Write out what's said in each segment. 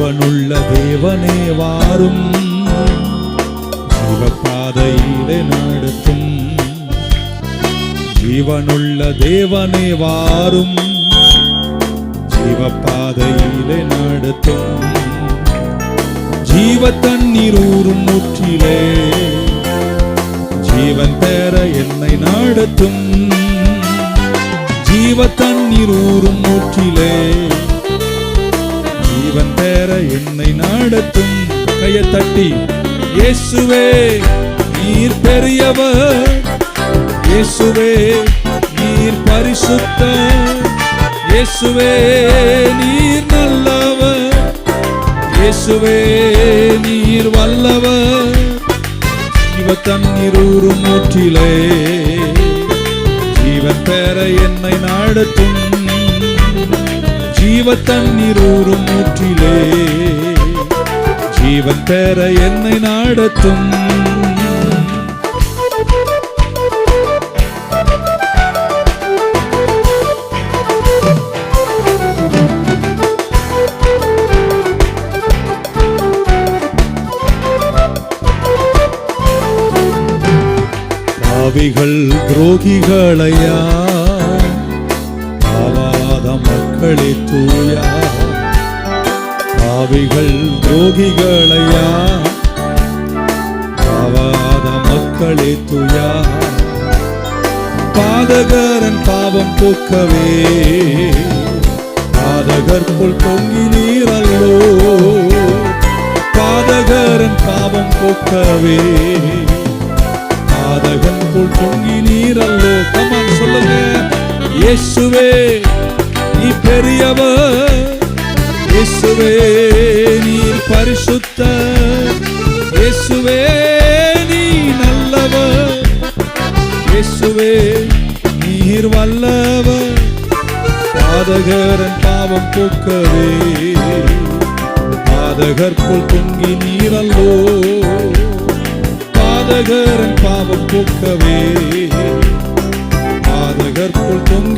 ஜீவனுள்ள தேவனே வாரும். ஜீவப்பாதையிலே நடத்தும் ஜீவனுள்ள தேவனே வாரும். ஜீவப்பாதையிலே நடத்தும் ஜீவ தண்ணீர் ஊறும் ஊற்றிலே ஜீவன் பெற என்னை நடத்தும் இயேசுவே நீர் பெரியவர். இயேசுவே நீர் பரிசுத்த. இயேசுவே நீர் நல்லவர். இயேசுவே நீர் வல்லவர். ஜீவ தண்ணீர் ஊறும் ஊற்றிலே. ஜீவன் பெற என்னை நாடத்தும் ஜீவ தண்ணீர் ஊறும் ஊற்றிலே. ஜீவன் பெற என்னை நாடத்தும். பாவிகள் துரோகிகளையா? பாவாத மக்களே தூயா? பாவிகள் துரோகிகளையா? பாவாத மக்களே துயா? பாதகரன் பாவம் போக்கவே பாதகர் போல் பொங்கி நீரல்லோ. பாதகரன் பாவம் போக்கவே பாதகன் போல் பொங்கி நீரல்லோ. கமான் சொல்லுங்க. இயேசுவே நீ பெரியவர். இயேசுவே இயேசுவே நீ நல்லவர். இயேசுவே நீர் வல்லவர். பாதகரன் பாவம் போக்கவே பாதகற்குள் போல் தொங்கி நீரல்லோ. பாதகரன் பாவம் போக்கவே பாதகற்குள் போல் தொங்கி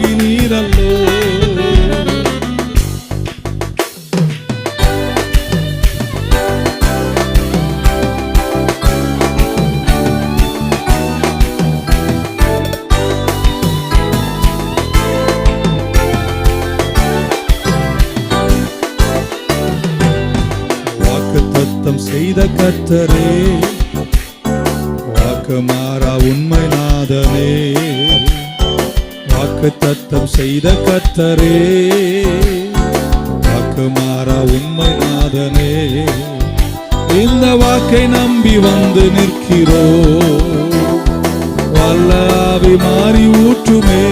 செய்த கத்தரே வாக்கு மாறா உண்மை நாதனே. வாக்கு தத்தம் செய்த கத்தரே வாக்கு மாறா உண்மை நாதனே. இந்த வாக்கை நம்பி வந்து நிற்கிறோ வல்லாவி மாறி ஊற்றுமே.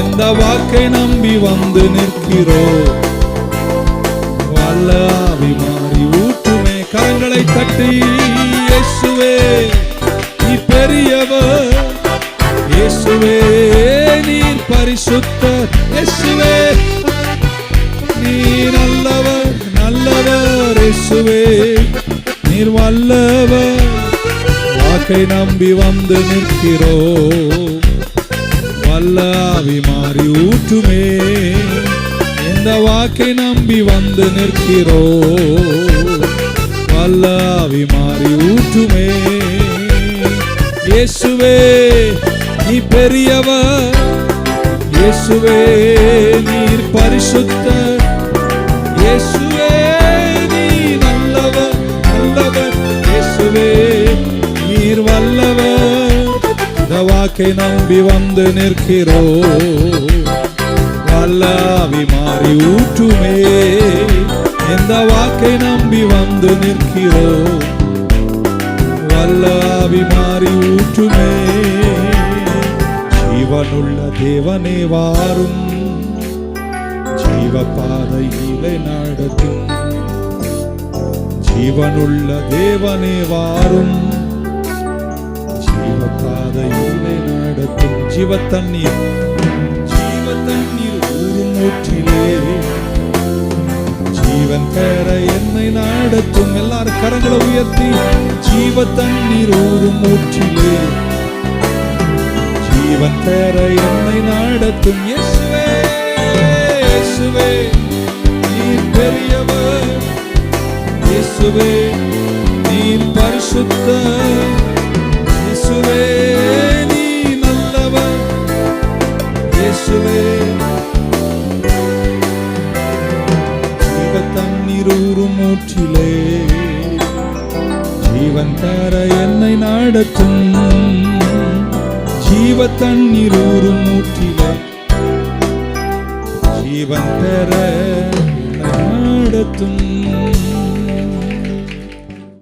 எந்த வாக்கை நம்பி வந்து நிற்கிறோம் இயேசுவே நீர் வல்லவர். வாக்கை நம்பி வந்து நிற்கிறோ. வல்லாவி மாறி ஊற்றுமே. இந்த வாக்கை நம்பி வந்து நிற்கிறோ. வல்லாவி மாறி ஊற்றுமே. இயேசுவே நீ பெரியவர். இயேசுவே நீர் பரிசுத்தர். வாக்கை நம்பி வந்து நிற்கிறோ. வல்லாவி மாறி ஊற்றுமே. இந்த வாக்கை நம்பி வந்து நிற்கிறோ. வல்லாவி மாறி ஊற்றுமே. ஜீவனுள்ள தேவனே வாரும். ஜீவ பாதையிலே நடத்தும் ஜீவனுள்ள தேவனே வாரும். ஜீவ பாதையிலே ஜீவ தண்ணீர் ஜீவ தண்ணீர் ஊறும் ஊற்றிலே. ஜீவன் பெற என்னை நடத்தும் எல்லாரும் கரங்களை உயர்த்தி. ஜீவ தண்ணீர் ஊறும் ஊற்றிலே. ஜீவன் பெற என்னை நடத்தும் இயேசுவே பெரியவர். இயேசுவே நீ பரிசுத்த இயேசுவே இயேசுவே தண்ணீர் ஊறும் ஊற்றிலே. ஜீவன் தர என்னை நாடட்டும் ஜீவ தண்ணீர் ஊறும் ஜீவன் தர